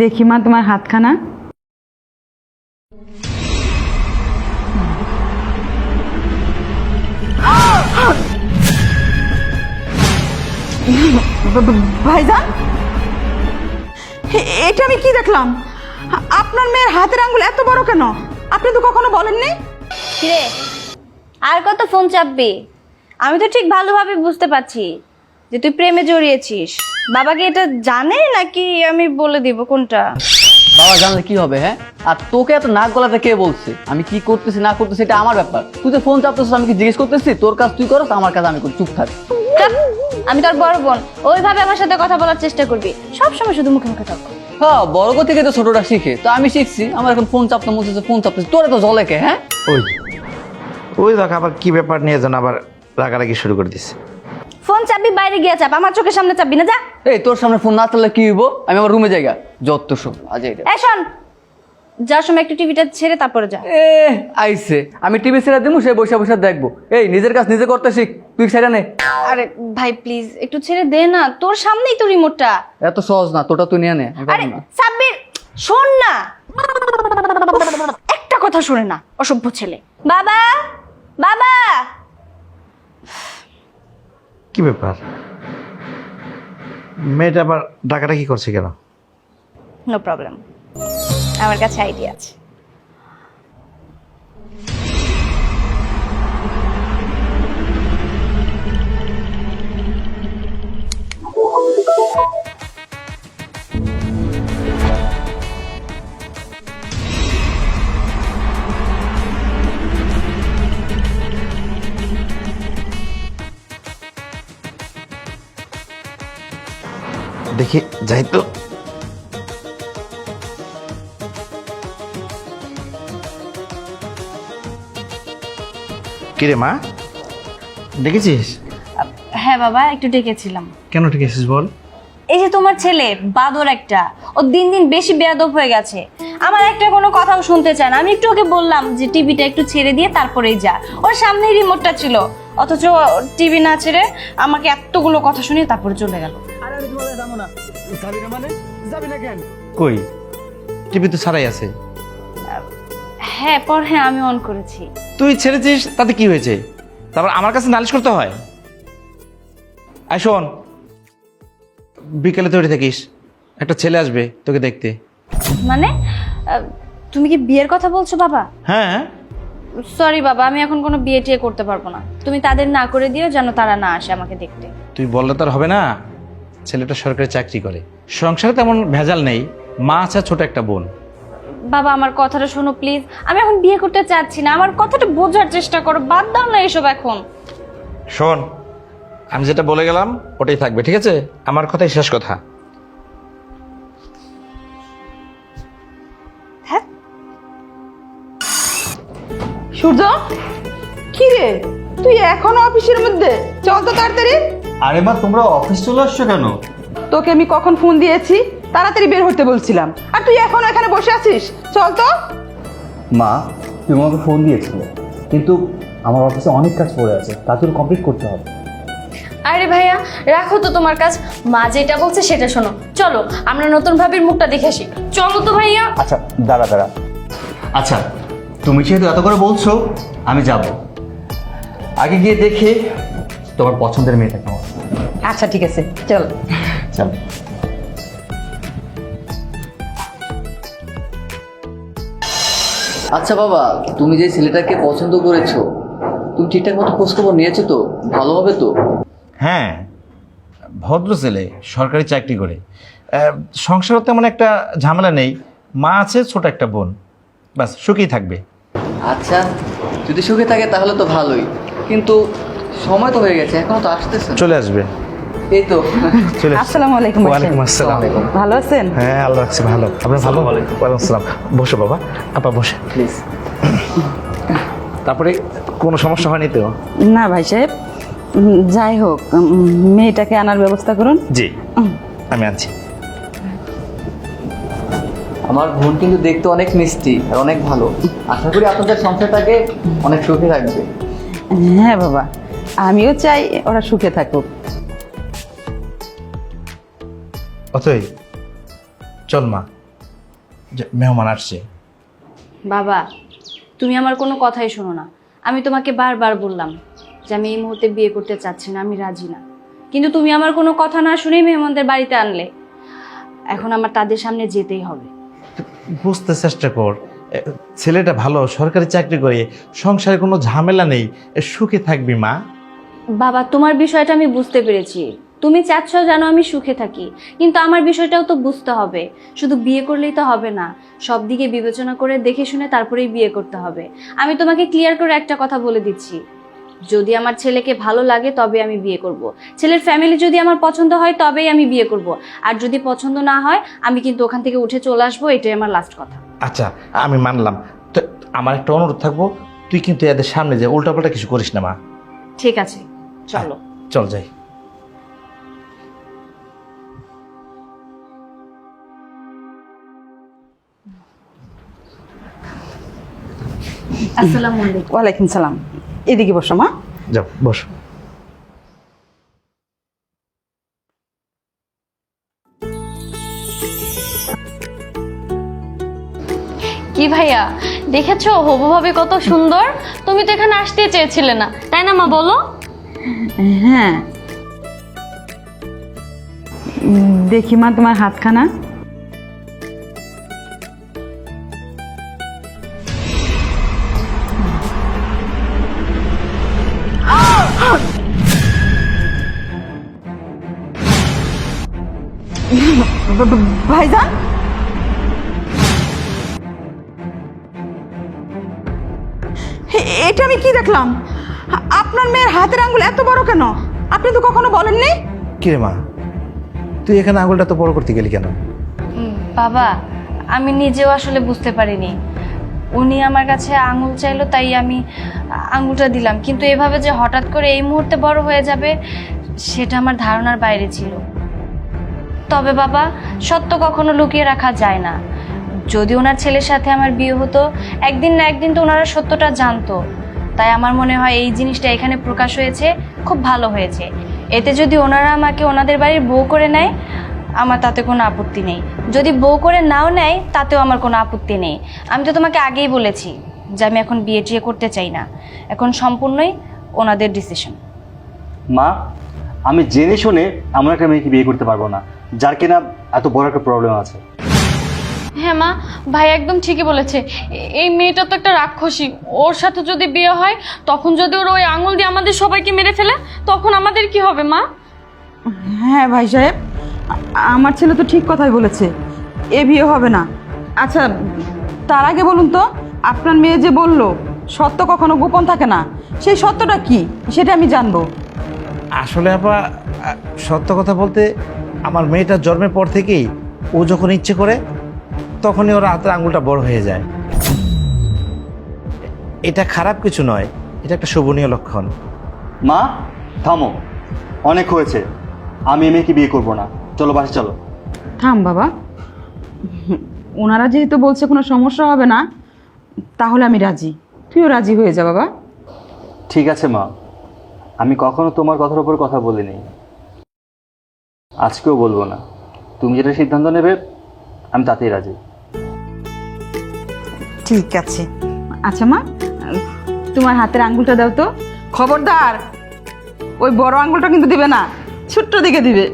দেখি মা তোমার হাতখানা। ভাইজান এটা আমি কি দেখলাম? আপনার মেয়ের হাতের আঙ্গুল এত বড় কেন? আপনি তো কখনো বলেননি? কিরে আর কত ফোন চাপবি? আমি তো ঠিক ভালোভাবে বুঝতে পারছি। যে তুই প্রেমে জড়িয়েছিস। বাবাকে এটা জানে নাকি আমি বলে দিব কোনটা? বাবা জানলে কি হবে হ্যাঁ? আর তোকে এত নাক গলাতে কে বলছে? আমি কি করতেছি না করতেছি এটা আমার ব্যাপার। তুই তো ফোন চাপতেছিস আমি কি জিজ্ঞেস করতেছি? তোর কাজ তুই করস আমার কাজ আমি করি। চুপ থাক। চাপ। আমি তোর বড় বোন। ওইভাবে আমার সাথে কথা বলার চেষ্টা করবি। সব সময় শুধু মুখে মুখে থাকো। হ্যাঁ বড় গো থেকে তো ছোটটা শিখে। তো আমি শিখছি আমার এখন ফোন চাপতে মন চাচ্ছে ফোন চাপতেছি। তোরা তো জলে কে হ্যাঁ? ওই ওই দেখ আবার কি ব্যাপার নিয়ে যেন আবার রাগারাগি শুরু করে দিছে। ফোন চাপবি বাইরে গিয়ে চাপ। আমার চোখের সামনে চাপবি না যা। এই তোর সামনে ফোন না চাললে কি হইব? আমি আমার রুমে জায়গা যত সব। আজ এটা এ শোন যার সময় একটু টিভিটা ছেড়ে তারপরে যা। এ আইছে। আমি টিভি ছেড়ে দিব সে বসে বসে দেখব। এই নিজের কাজ নিজে করতে শিখ। তুই ছেড়ে নে। আরে ভাই প্লিজ একটু ছেড়ে দে না। তোর সামনেই তো রিমোটটা এত সহজ না তোটা তুই নিয়ে নে। আমি আরে পারব না। সাব্বির শোন না। উফ, একটা কথা শুনে না অসভ্য ছেলে। বাবা বাবা। কি ব্যাপার? মেয়েটা আবার ডাকাডাকি করছে কেন? নো প্রবলেম আমার কাছে আইডিয়া আছে। যাই তো। কিরে মা? দেখেছিস হ্যাঁ বাবা একটু ডেকেছিলাম। কেন ডেকেছিস বল? এই যে তোমার ছেলে বাদর একটা ও দিন দিন বেশি বেয়াদব হয়ে গেছে। আমার একটা কোনো কথাও শুনতে চায় না। আমি একটু ওকে বললাম যে টিভিটা একটু ছেড়ে দিয়ে তারপরেই যা। ওর সামনেই রিমোটটা ছিল। অথচ টিভি না ছেড়ে আমাকে এতগুলো কথা শুনিয়ে তারপরে চলে গেল। কই? টিভি তো ছাড়াই আছে। হ্যাঁ পর হ্যাঁ আমি অন করেছি। তুই ছেড়েছিস তাতে কি হয়েছে? তারপর আমার কাছে নালিশ করতে হয়। আয় শোন বিকেলে তৈরি থাকিস। একটা ছেলে আসবে তোকে দেখতে। মানে? আহ, তুমি কি বিয়ের কথা বলছো বাবা? হ্যাঁ। সরি বাবা আমি এখন কোনো বিয়ে টিয়ে করতে পারব না। তুমি তাদের না করে দিও যেন তারা না আসে আমাকে দেখতে। তুই বললে তার হবে না। ছেলেটা সরকারি চাকরি করে। সংসারে তেমন ভেজাল নেই মা আছে ছোট একটা বোন। বাবা আমার কথাটা শোনো প্লিজ। আমি এখন বিয়ে করতে চাচ্ছি না। আমার কথাটা বোঝার চেষ্টা করো। বাদ দাও না এসব এখন। শোন আমি যেটা বলে গেলাম ওটাই থাকবে ঠিক আছে? আমার কথাই শেষ কথা। সূর্য? কি রে? তুই এখনও অফিসের মধ্যে? চল তো তাড়াতাড়ি। আরে মা তোমরা অফিস চলে আসছো কেন? তোকে আমি কখন ফোন দিয়েছি? তাড়াতাড়ি বের হতে বলছিলাম। আর তুই এখন এখানে বসে আছিস? চল তো। মা তুমি আমাকে ফোন দিয়েছিলে কিন্তু আমার অফিসে অনেক কাজ পড়ে আছে তা তাদের কমপ্লিট করতে হবে। আরে ভাইয়া রাখো তো তোমার কাজ। মা যেটা বলছে সেটা শোনো। চলো আমরা নতুন ভাবির মুখটা দেখে আসি। চলো তো ভাইয়া। আচ্ছা দাঁড়া দাঁড়া। আচ্ছা তুমি যেহেতু এত করে বলছো আমি যাব। আগে গিয়ে দেখে তোমার পছন্দের মেয়েটা কেমন আচ্ছা ঠিক আছে চল। চল। আচ্ছা বাবা তুমি যে ছেলেটাকে পছন্দ করেছ তুমি ঠিকঠাক মতো খোঁজখবর নিয়েছো তো? ভালো হবে তো? হ্যাঁ ভদ্র ছেলে সরকারি চাকরি করে। আহ, সংসারও তেমন একটা ঝামেলা নেই। মা আছে ছোট একটা বোন। বাস সুখেই থাকবে। আচ্ছা যদি সুখে থাকে তাহলে তো ভালোই। কিন্তু সময় তো হয়ে গেছে এখনও তো আসতেছে চলে আসবে। এই তো। চলে। আসসালামু আলাইকুম। ওয়ালাইকুম আসসালাম। ভালো আছেন? হ্যাঁ আল্লাহ রাখছে ভালো। আপনার ভালো? ওয়ালাইকুম আসসালাম। বসো বাবা আপা বসে। প্লিজ তারপরে কোনো সমস্যা হয়নি তো? না ভাই সাহেব যাই হোক মেয়েটাকে আনার ব্যবস্থা করুন। জি আমি আনছি। আমার বোন কিন্তু দেখতে অনেক মিষ্টি আর অনেক ভালো। আশা করি আপনাদের সংসারটাকে অনেক সুখে থাকবে হ্যাঁ বাবা আমিও চাই ওরা সুখে থাকুক। অতই চল মা। যে মেহমান আসছে। বাবা তুমি আমার কোনো কথাই শোনো না। আমি তোমাকে বারবার বললাম যে আমি এই মুহূর্তে বিয়ে করতে চাচ্ছি না আমি রাজি না। কিন্তু তুমি আমার কোনো কথা না শুনেই মেহমানদের বাড়িতে আনলে। এখন আমার তাদের সামনে যেতেই হবে। বুঝতে চেষ্টা কর ছেলেটা ভালো সরকারি চাকরি করে সংসারে কোনো ঝামেলা নেই সুখে থাকবি মা। বাবা তোমার বিষয়টা আমি বুঝতে পেরেছি। তুমি চাচ্ছ যেন আমি সুখে থাকি কিন্তু আমার বিষয়টাও তো বুঝতে হবে। শুধু বিয়ে করলেই তো হবে না সব দিকে বিবেচনা করে দেখে শুনে তারপরেই বিয়ে করতে হবে। আমি তোমাকে ক্লিয়ার করে একটা কথা বলে দিচ্ছি। যদি আমার ছেলেকে ভালো লাগে তবে আমি বিয়ে করব। ছেলের ফ্যামিলি যদি আমার পছন্দ হয় তবেই আমি বিয়ে করব। আর যদি পছন্দ না হয় আমি কিন্তু ওখান থেকে উঠে চলে আসব এটাই আমার লাস্ট কথা। আচ্ছা আমি মানলাম। তো আমার একটা অনুরোধ থাকব তুই কিন্তু এদের সামনে যে উল্টাপাল্টা কিছু করিস না মা। ঠিক আছে। চলো। চল যাই। আসসালামু আলাইকুম। ওয়ালাইকুম সালাম। এদিকে বসো মা। যাও বস। কি ভাইয়া দেখেছ? হবু ভাবে কত সুন্দর। তুমি তো এখানে আসতে চেয়েছিলে না। তাই না মা বলো। হ্যাঁ উম, দেখি মা তোমার হাতখানা ব- ব- ভাইজান এ- এটা আমি কি দেখলাম আ- আপনার মেয়ের হাতের আঙ্গুল এত বড় কেন? আপনি তো কখনো বলেননি? কিরে মা? তুই এখানে আঙুলটা তো বড় করতে গেলি কেন? বাবা আমি নিজেও আসলে বুঝতে পারিনি। উনি আমার কাছে আঙুল চাইলো তাই আমি আঙুলটা দিলাম। কিন্তু এভাবে যে হঠাৎ করে এই মুহূর্তে বড় হয়ে যাবে সেটা আমার ধারণার বাইরে ছিল। তবে বাবা সত্য কখনো লুকিয়ে রাখা যায় না। যদি ওনার ছেলের সাথে আমার বিয়ে হতো একদিন না একদিন তো ওনারা সত্যটা জানতো। তাই আমার মনে হয় এই জিনিসটা এখানে প্রকাশ হয়েছে, খুব ভালো হয়েছে। এতে যদি ওনারা আমাকে ওনাদের বাড়ির বউ করে নেয়, আমার তাতে কোনো আপত্তি নেই। যদি বউ করে নাও নেয়, তাতেও আমার কোনো আপত্তি নেই। আমি তো তোমাকে আগেই বলেছি যে আমি এখন বিয়ে টিয়ে করতে চাই না। এখন সম্পূর্ণই ওনাদের ডিসিশন মা, আমি জেনে শুনে এমন একটা মেয়েকে বিয়ে করতে পারব না, যার কিনা এত বড় একটা প্রবলেম আছে। হ্যাঁ মা ভাই একদম ঠিকই বলেছে। এই মেয়েটা তো একটা রাক্ষসী। ওর সাথে যদি বিয়ে হয় তখন যদি ওর ওই আঙুল দিয়ে আমাদের সবাইকে মেরে ফেলে তখন আমাদের কি হবে মা? হ্যাঁ ভাই সাহেব আমার ছেলে তো ঠিক কথাই বলেছে। এ বিয়ে হবে না। আচ্ছা তার আগে বলুন তো আপনার মেয়ে যে বলল সত্য কখনো গোপন থাকে না? সেই সত্যটা কি? সেটা আমি জানব। আসলে আপা সত্য কথা বলতে আমার মেয়েটা জন্মের পর থেকেই ও যখন ইচ্ছে করে তখনই ওর হাতের আঙুলটা বড় হয়ে যায়। এটা খারাপ কিছু নয় এটা একটা শোভনীয় লক্ষণ। মা থামো। অনেক হয়েছে। আমি এই মেয়েকে বিয়ে করব না। চলো বাসে চলো। থাম বাবা। ওনারা যেহেতু বলছে কোনো সমস্যা হবে না তাহলে আমি রাজি। তুইও রাজি হয়ে যা বাবা। ঠিক আছে মা। আমি কখনো তোমার কথার উপর কথা বলিনি। আজকেও বলব না। তুমি যেটা সিদ্ধান্ত নেবে আমি তাতেই রাজি। ঠিক আছে। আচ্ছা মা, তোমার হাতের আঙ্গুলটা দাও তো। খবরদার, ওই বড় আঙ্গুলটা কিন্তু দিবে না, ছোট্ট দিকে দিবে।